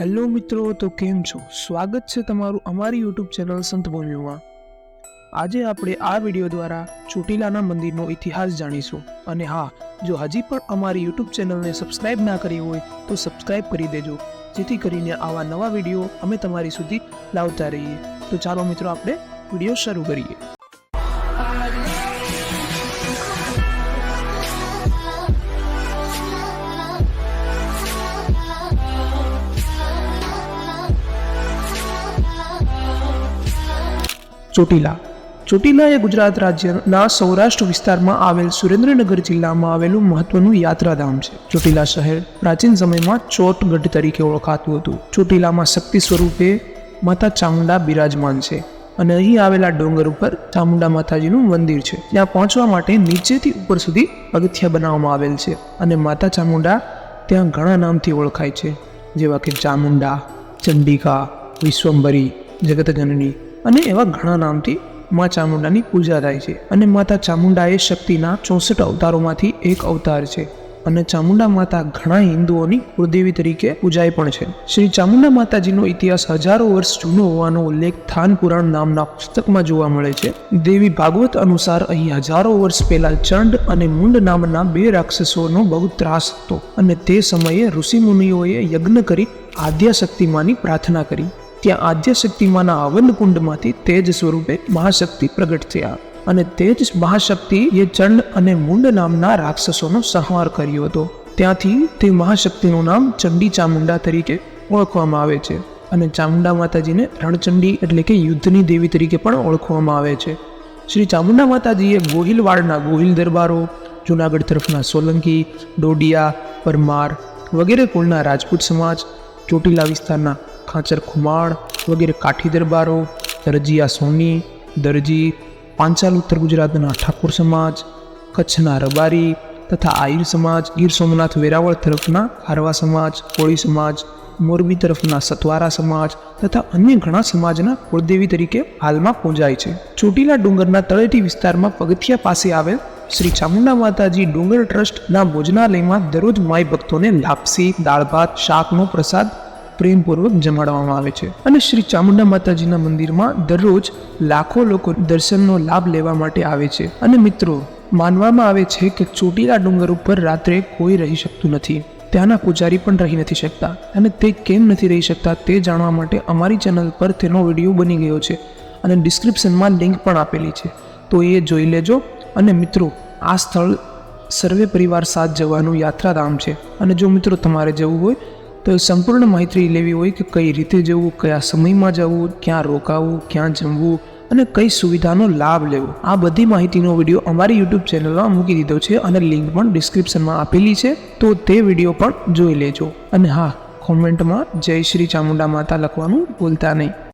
Hello મિત્રો, તો કેમ છો? સ્વાગત છે તમારું અમારી યુટ્યુબ ચેનલ સંતભૂમિમાં આજે આપણે આ વીડિયો દ્વારા ચોટીલાના મંદિરનો ઇતિહાસ જાણીશું. અને હા, જો હજી પણ અમારી યુટ્યુબ ચેનલને સબસ્ક્રાઇબ ના કરી હોય, તો સબસ્ક્રાઇબ કરી દેજો. જેથી કરીને આવા નવા વીડિયો અમે તમારી સુધી લાવતા રહીએ. તો ચાલો મિત્રો, આપણે વીડિયો શરૂ કરીએ. ચોટીલા. ચોટીલા એ ગુજરાત રાજ્યના સૌરાષ્ટ્ર વિસ્તારમાં આવેલ સુરેન્દ્રનગર જિલ્લામાં આવેલું મહત્વનું યાત્રાધામ છે. ચોટીલા શહેર પ્રાચીન સમયમાં ચોટગઢ તરીકે ઓળખાતું હતું. ચોટીલામાં શક્તિ સ્વરૂપે માતા ચામુંડા બિરાજમાન છે અને અહીં આવેલા ડોંગર ઉપર ચામુંડા માતાજીનું મંદિર છે. ત્યાં પહોંચવા માટે નીચેથી ઉપર સુધી પગથિયા બનાવવામાં આવેલ છે અને માતા ચામુંડા ત્યાં ઘણા નામથી ઓળખાય છે. જેવા કે ચામુંડા, ચંડિકા, વિશ્વંભરી, જગતજનની અને એવા ઘણા નામથી મા ચામુંડાની પૂજા થાય છે. અને માતા ચામુંડા એ શક્તિના ચોસઠ અવતારોમાંથી એક અવતાર છે. અને ચામુંડા માતા ઘણા હિન્દુઓની કુળદેવી તરીકે પૂજાય પણ છે. શ્રી ચામુંડા માતાજીનો ઇતિહાસ હજારો વર્ષ જૂનો હોવાનો ઉલ્લેખ થાન પુરાણ નામના પુસ્તકમાં જોવા મળે છે. દેવી ભાગવત અનુસાર અહીં હજારો વર્ષ પહેલા ચંડ અને મુંડ નામના બે રાક્ષસોનો બહુ ત્રાસ હતો. અને તે સમયે ઋષિમુનિઓએ યજ્ઞ કરી આદ્યાશક્તિમાની પ્રાર્થના કરી. ત્યાં આદ્યશક્તિમાંના આવંદ કુંડમાંથી તેજ સ્વરૂપે મહાશક્તિ પ્રગટ થયા. અને તે જ એ ચંડ અને મુંડ નામના રાક્ષસોનો સંહાર કર્યો હતો. ત્યાંથી તે મહાશક્તિનું નામ ચંડી ચામુંડા તરીકે ઓળખવામાં આવે છે. અને ચામુંડા માતાજીને રણચંડી એટલે કે યુદ્ધની દેવી તરીકે પણ ઓળખવામાં આવે છે. શ્રી ચામુંડા માતાજીએ ગોહિલવાડના ગોહિલ દરબારો, જુનાગઢ તરફના સોલંકી, ડોડિયા, પરમાર વગેરે કુળના રાજપૂત સમાજ, ચોટીલા વિસ્તારના ખાચર ખુમાણ વગેરે કાઠી દરબારો દરજીયા સોની, દરજી પાંચાલ ઉત્તર ગુજરાતના ઠાકોર સમાજ, કચ્છના રબારી તથા આહિર સમાજ, ગીર સોમનાથ વેરાવળ તરફના ખારવા સમાજ, કોળી સમાજ, મોરબી તરફના સતવારા સમાજ તથા અન્ય ઘણા સમાજના કુળદેવી તરીકે હાલમાં પૂજાય છે. ચોટીલા ડુંગરના તળેટી વિસ્તારમાં પગથિયા પાસે આવેલ શ્રી ચામુંડા માતાજી ડુંગર ટ્રસ્ટના ભોજનાલયમાં દરરોજ માય ભક્તોને લાપસી, દાળ ભાત, શાકનો પ્રસાદ પ્રેમપૂર્વક જમાડવામાં આવે છે. અને શ્રી ચામુંડા માતાજીના મંદિરમાં દરરોજ લાખો લોકો દર્શનનો લાભ લેવા માટે આવે છે. અને મિત્રો, માનવામાં આવે છે કે ચોટીલા ડુંગર ઉપર રાત્રે કોઈ રહી શકતું નથી. ત્યાંના પૂજારી પણ રહી નથી શકતા. અને તે કેમ નથી રહી શકતા તે જાણવા માટે અમારી ચેનલ પર તેનો વીડિયો બની ગયો છે. અને ડિસ્ક્રિપ્શનમાં લિંક પણ આપેલી છે. તો એ જોઈ લેજો. અને મિત્રો, આ સ્થળ સર્વે પરિવાર સાથ જવાનું યાત્રાધામ છે. અને જો મિત્રો તમારે જવું હોય તો સંપૂર્ણ માહિતી લેવી હોય કે કઈ રીતે જવું, કયા સમયમાં જવું, ક્યાં રોકાવું, ક્યાં જમવું અને કઈ સુવિધાનો લાભ લેવો. આ બધી માહિતીનો વીડિયો અમારી યુટ્યુબ ચેનલમાં મૂકી દીધો છે અને લિંક પણ ડિસ્ક્રિપ્શનમાં આપેલી છે, તો તે વીડિયો પણ જોઈ લેજો. અને હા, કોમેન્ટમાં જય શ્રી ચામુંડા માતા લખવાનું ભૂલતા નહીં.